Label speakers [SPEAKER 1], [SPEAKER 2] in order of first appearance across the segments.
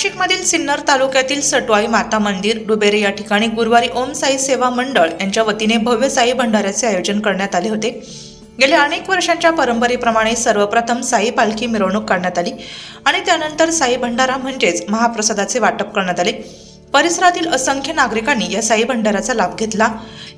[SPEAKER 1] नाशिकमधील सिन्नर तालुक्यातील सटवाई माता मंदिर डुबेरे या ठिकाणी गुरुवारी ओम साई सेवा मंडळ यांच्या वतीने भव्य साई भंडाऱ्याचे आयोजन करण्यात आले होते. गेल्या अनेक वर्षांच्या परंपरेप्रमाणे सर्वप्रथम साई पालखी मिरवणूक काढण्यात आली आणि त्यानंतर साई भंडारा म्हणजेच महाप्रसादाचे वाटप करण्यात आले. परिसरातील असंख्य नागरिकांनी या साई भंडाराचा लाभ घेतला.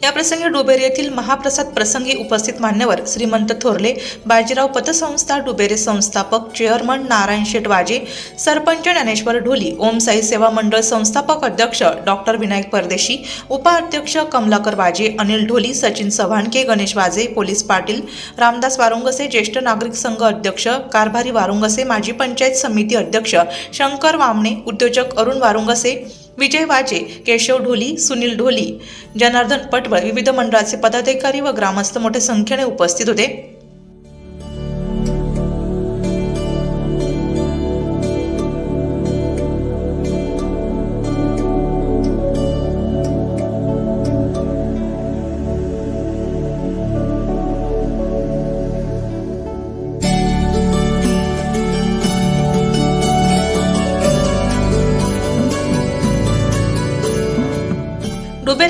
[SPEAKER 1] या प्रसंगी येथील महाप्रसाद प्रसंगी उपस्थित मान्यवर श्रीमंत थोरले बाजीराव पतसंस्था डुबेरे संस्थापक चेअरमन नारायण शेठ वाजे सरपंच ज्ञानेश्वर ढोली ओम साई सेवा मंडळ संस्थापक अध्यक्ष डॉक्टर विनायक परदेशी उपाध्यक्ष कमलाकर वाजे अनिल ढोली सचिन सव्हाणके गणेश वाजे पोलीस पाटील रामदास वारुंगसे ज्येष्ठ नागरिक संघ अध्यक्ष कारभारी वारुंगसे माजी पंचायत समिती अध्यक्ष शंकर वामणे उद्योजक अरुण वारुंगसे विजय वाजे केशव ढोली सुनील ढोली जनार्दन पटवळ विविध मंडळाचे पदाधिकारी व ग्रामस्थ मोठ्या संख्येने उपस्थित होते.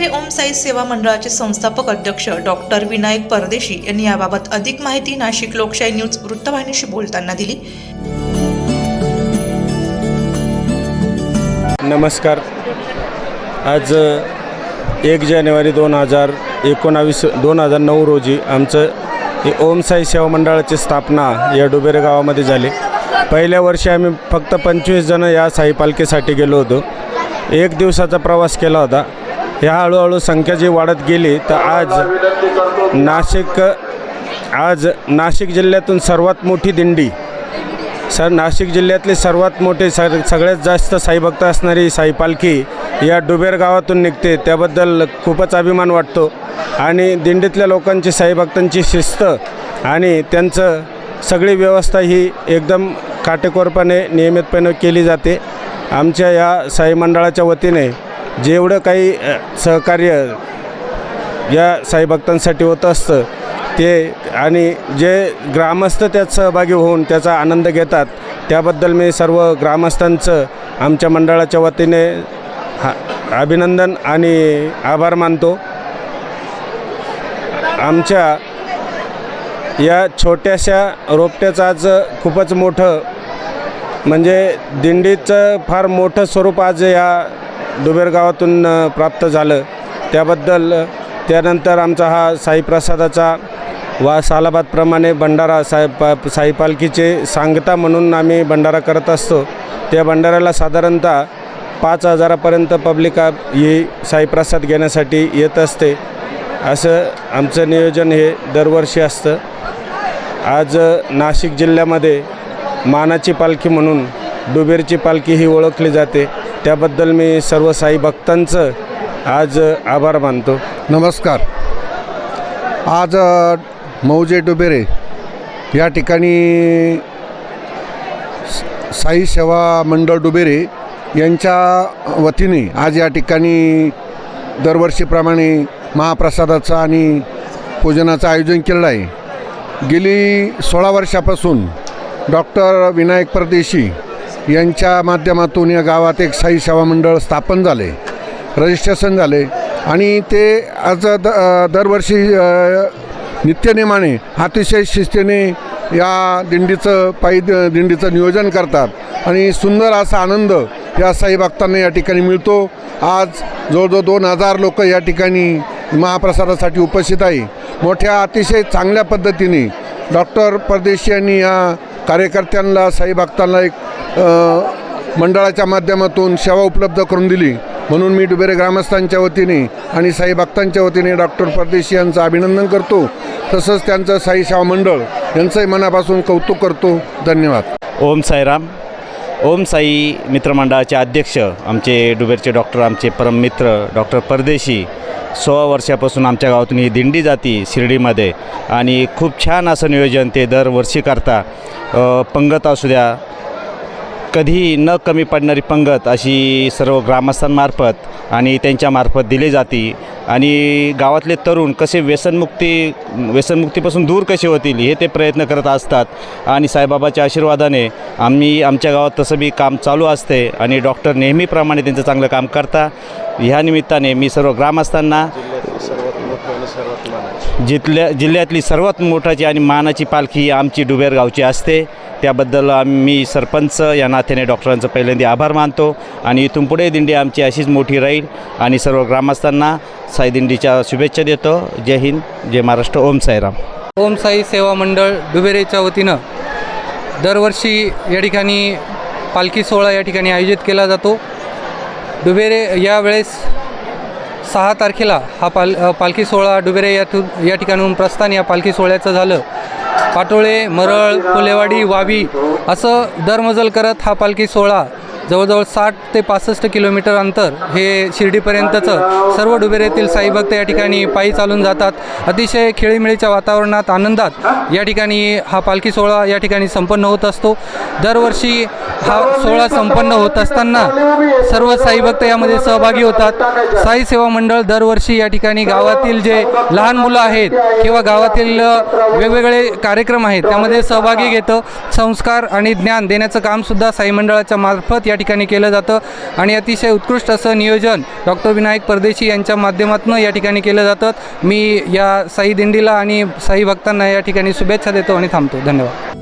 [SPEAKER 1] हे ओम साई सेवा मंडळाचे संस्थापक अध्यक्ष डॉक्टर विनायक परदेशी यांनी याबाबत अधिक माहिती नाशिक लोकशाही न्यूज वृत्तवाहिनीशी बोलताना दिली.
[SPEAKER 2] नमस्कार. आज एक जानेवारी दोन हजार एकोणावीस दोन हजार नऊ रोजी आमचं हे ओम साई सेवा मंडळाची स्थापना या डुबेरे गावामध्ये झाली. पहिल्या वर्षी आम्ही फक्त पंचवीस जणं या साई पालखीसाठी गेलो होतो. एक दिवसाचा प्रवास केला होता. ह्या हळूहळू संख्या जी वाढत गेली तर आज नाशिक आज नाशिक जिल्ह्यातून सर्वात मोठी दिंडी. सर नाशिक जिल्ह्यातली सर्वात मोठी सर सगळ्यात जास्त साईभक्त असणारी साई पालखी या डुबेर गावातून निघते. त्याबद्दल खूपच अभिमान वाटतो. आणि दिंडीतल्या लोकांची साईभक्तांची शिस्त आणि त्यांचं सगळी व्यवस्था ही एकदम काटेकोरपणे नियमितपणे केली जाते. आमच्या या साई मंडळाच्या वतीने जेवढं काही सहकार्य या साईभक्तांसाठी होत असतं ते आणि जे ग्रामस्थ त्यात सहभागी होऊन त्याचा आनंद घेतात त्याबद्दल मी सर्व ग्रामस्थांचं आमच्या मंडळाच्या वतीने हा अभिनंदन आणि आभार मानतो. आमच्या या छोट्याशा रोपट्याचं आज खूपच मोठं म्हणजे दिंडीचं फार मोठं स्वरूप आज या दुबेर गावातून प्राप्त झालं. त्याबद्दल त्यानंतर आमचा हा साईप्रसादाचा वा सालाबादप्रमाणे भंडारा साई पा साई पालखीचे सांगता म्हणून आम्ही भंडारा करत असतो. त्या भंडाऱ्याला साधारणतः पाच हजारापर्यंत पब्लिक ही साईप्रसाद घेण्यासाठी येत असते. असं आमचं नियोजन हे दरवर्षी असतं. आज नाशिक जिल्ह्यामध्ये मानाची पालखी म्हणून डुबेरची पालखी ही ओळखली जाते. त्याबद्दल मी सर्व साई भक्तांचं आज आभार मानतो.
[SPEAKER 3] नमस्कार. आज मौजे डुबेरे या ठिकाणी साई सेवा मंडळ डुबेरे यांच्या वतीने आज या ठिकाणी दरवर्षीप्रमाणे महाप्रसादाचं आणि पूजनाचं आयोजन केलेलं आहे. गेली सोळा वर्षापासून डॉक्टर विनायक परदेशी यांच्या माध्यमातून या गावात एक साई सेवा मंडळ स्थापन झाले रजिस्ट्रेशन झाले आणि ते आज द दरवर्षी नित्यनेमाने अतिशय शिस्तीने या दिंडीचं पायी द- दिंडीचं नियोजन करतात आणि सुंदर असा आनंद या साई भक्तांना या ठिकाणी मिळतो. आज जवळजवळ दोन हजार लोक या ठिकाणी महाप्रसादासाठी उपस्थित आहे. मोठ्या अतिशय चांगल्या पद्धतीने डॉक्टर परदेशी यांनी या कार्यकर्त्यांना साई भक्तांना एक मंडळाच्या माध्यमातून सेवा उपलब्ध करून दिली. म्हणून मी डुबेरे ग्रामस्थांच्या वतीने आणि साई भक्तांच्या वतीने डॉक्टर परदेशी यांचं अभिनंदन करतो. तसंच त्यांचं साई सेवा मंडळ यांचंही मनापासून कौतुक करतो. धन्यवाद.
[SPEAKER 4] ओम साईराम. ओम साई मित्रमंडळाचे अध्यक्ष आमचे डुबेरचे डॉक्टर आमचे परम मित्र डॉक्टर परदेशी सोळा वर्षापासून आमच्या गावातून ही दिंडी जाती शिर्डीमध्ये. आणि खूप छान असं नियोजन ते दरवर्षी करता. पंगत असू द्या कधीही न कमी पडणारी पंगत अशी सर्व ग्रामस्थांमार्फत आणि त्यांच्यामार्फत दिली जाते. आणि गावातले तरुण कसे व्यसनमुक्ती व्यसनमुक्तीपासून दूर कसे होतील हे ते प्रयत्न करत असतात. आणि साईबाबाच्या आशीर्वादाने आम्ही आमच्या गावात तसं बी काम चालू असते आणि डॉक्टर नेहमीप्रमाणे त्यांचं चांगलं काम करता. ह्या निमित्ताने मी सर्व ग्रामस्थांना जिथल्या जिल्ह्यातली सर्वात मोठाची आणि मानाची पालखी आमची डुबेर गावची असते. त्याबद्दल आम्ही सरपंच या नात्याने डॉक्टरांचं पहिल्यांदा आभार मानतो आणि इथून पुढे दिंडी आमची अशीच मोठी राहील आणि सर्व ग्रामस्थांना साई दिंडीच्या शुभेच्छा देतो. जय हिंद जय महाराष्ट्र ओम साईराम.
[SPEAKER 5] ओम साई सेवा मंडळ डुबेरेच्या वतीनं दरवर्षी या ठिकाणी पालखी सोहळा या ठिकाणी आयोजित केला जातो. डुबेरे यावेळेस सहा तारखेला हा पाल पालखी सोहळा डुबेरे यातून या ठिकाणून प्रस्थान या पालखी सोहळ्याचं झालं. पाटोळे मरळ फुलेवाडी वावी असं दरमजल करत हा पालखी सोहळा जवळजवळ साठ ते पासष्ट किलोमीटर अंतर हे शिर्डीपर्यंतचं सर्व डुबेरेतील साईभक्त या ठिकाणी पायी चालून जातात. अतिशय खेळीमेळीच्या वातावरणात आनंदात या ठिकाणी हा पालखी सोहळा या ठिकाणी संपन्न होत असतो. दरवर्षी हा सोहळा संपन्न होत असताना सर्व साईभक्त यामध्ये सहभागी होतात. साई सेवा मंडळ दरवर्षी या ठिकाणी गावातील जे लहान मुलं आहेत किंवा गावातील वेगवेगळे कार्यक्रम आहेत त्यामध्ये सहभागी घेतं. संस्कार आणि ज्ञान देण्याचं कामसुद्धा साई मंडळाच्या मार्फत या ठिकाणी केलं जातं आणि अतिशय उत्कृष्ट असं नियोजन डॉक्टर विनायक परदेशी यांच्या माध्यमातून या ठिकाणी केलं जातं. मी या साई दिंडीला आणि साई भक्तांना या ठिकाणी शुभेच्छा देतो आणि थांबतो. धन्यवाद.